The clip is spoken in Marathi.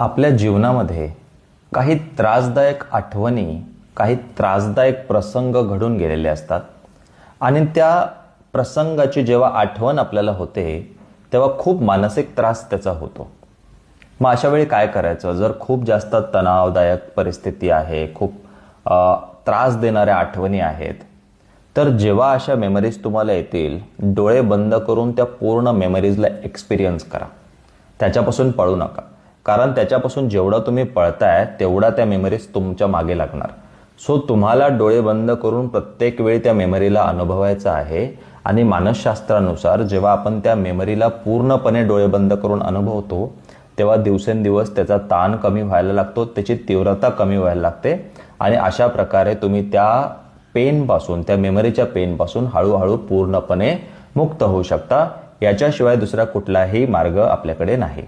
आपल्या जीवनामध्ये काही त्रासदायक आठवणी काही त्रासदायक प्रसंग घडून गेलेले असतात. आणि त्या प्रसंगाची जेव्हा आठवण आपल्याला होते तेव्हा खूप मानसिक त्रास त्याचा होतो. मग अशा वेळी काय करायचं? जर खूप जास्त तणावदायक परिस्थिती आहे खूप त्रास देणाऱ्या आठवणी आहेत तर जेव्हा अशा मेमरीज तुम्हाला येतील डोळे बंद करून त्या पूर्ण मेमरीजला एक्सपिरियन्स करा. त्याच्यापासून पळू नका. कारण त्याच्यापासून जेवढं तुम्ही पळताय तेवढा त्या मेमरीज तुमच्या मागे लागणार. सो तुम्हाला डोळे बंद करून प्रत्येक वेळी त्या मेमरीला अनुभवायचं आहे आणि मानसशास्त्रानुसार जेव्हा आपण त्या मेमरीला पूर्णपणे डोळे बंद करून अनुभवतो तेव्हा दिवसेंदिवस त्याचा ताण कमी व्हायला लागतो त्याची तीव्रता कमी व्हायला लागते आणि अशा प्रकारे तुम्ही त्या पेनपासून त्या मेमरीच्या पेनपासून हळूहळू पूर्णपणे मुक्त होऊ शकता. याच्याशिवाय दुसरा कुठलाही मार्ग आपल्याकडे नाही.